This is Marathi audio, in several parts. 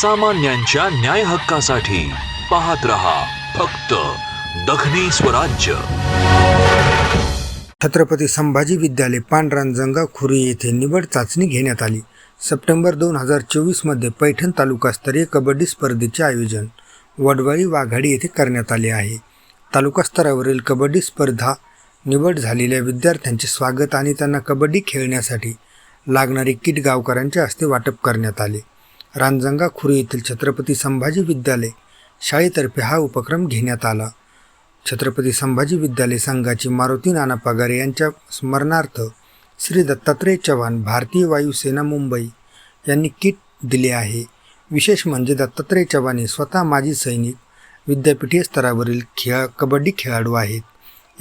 सामान्यांच्या न्याय हक्कासाठी पाहत रहा फक्त दखनी स्वराज्य. छत्रपती संभाजी विद्यालय पांडरांजंगा खुरी येथे निवड चाचणी घेण्यात आली. सप्टेंबर दोन हजार चोवीसमध्ये पैठण तालुकास्तरीय कबड्डी स्पर्धेचे आयोजन वडवळी वाघाडी येथे करण्यात आले आहे. तालुका स्तरावरील कबड्डी स्पर्धा निवड झालेल्या विद्यार्थ्यांचे स्वागत आणि त्यांना कबड्डी खेळण्यासाठी लागणारे किट गावकऱ्यांच्या हस्ते वाटप करण्यात आले. रांजंगा खुरी येथील छत्रपती संभाजी विद्यालय शाळेतर्फे हा उपक्रम घेण्यात आला. छत्रपती संभाजी विद्यालय संघाचे मारुती नाना पगारे यांच्या स्मरणार्थ श्री दत्तात्रय चव्हाण भारतीय वायुसेना मुंबई यांनी किट दिले आहे. विशेष म्हणजे दत्तात्रय चव्हाण हे स्वतः माजी सैनिक विद्यापीठीय स्तरावरील खेळ कबड्डी खेळाडू आहेत.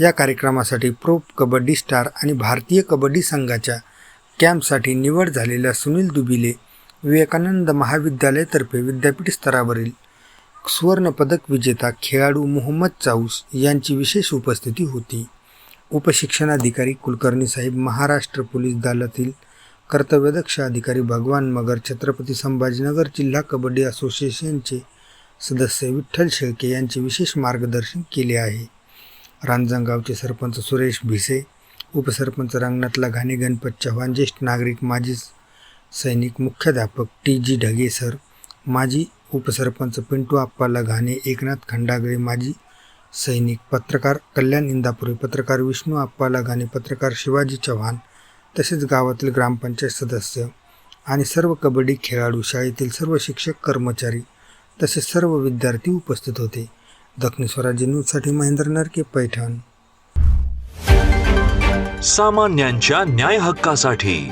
या कार्यक्रमासाठी प्रो कबड्डी स्टार आणि भारतीय कबड्डी संघाच्या कॅम्पसाठी निवड झालेल्या सुनील दुबिले विवेकानंद महाविद्यालयातर्फे विद्यापीठ स्तरावरील सुवर्णपदक विजेता खेळाडू मोहम्मद चाऊस यांची विशेष उपस्थिती होती. उपशिक्षणाधिकारी कुलकर्णी साहेब महाराष्ट्र पोलीस दलातील कर्तव्यदक्ष अधिकारी भगवान मगर छत्रपती संभाजीनगर जिल्हा कबड्डी असोसिएशनचे सदस्य विठ्ठल शेळके यांचे विशेष मार्गदर्शन केले आहे. रांजणगावचे सरपंच सुरेश भिसे उपसरपंच रंगनाथला घाणे गणपत चव्हाण ज्येष्ठ नागरिक माजी सैनिक मुख्याध्यापक टी जी ढगे सर माजी उपसरपंच पिंटू आप्पा लघाणे एकनाथ खंडागळे माजी सैनिक पत्रकार कल्याण इंदापुरे पत्रकार विष्णू आप्पा लघाणे पत्रकार शिवाजी चव्हाण तसेच गावातील ग्रामपंचायत सदस्य आणि सर्व कबड्डी खेळाडू शाळेतील सर्व शिक्षक कर्मचारी तसेच सर्व विद्यार्थी उपस्थित होते. दक्षिण स्वराज्य न्यूजसाठी महेंद्र नरके पैठण. सामान्यांच्या न्याय हक्कासाठी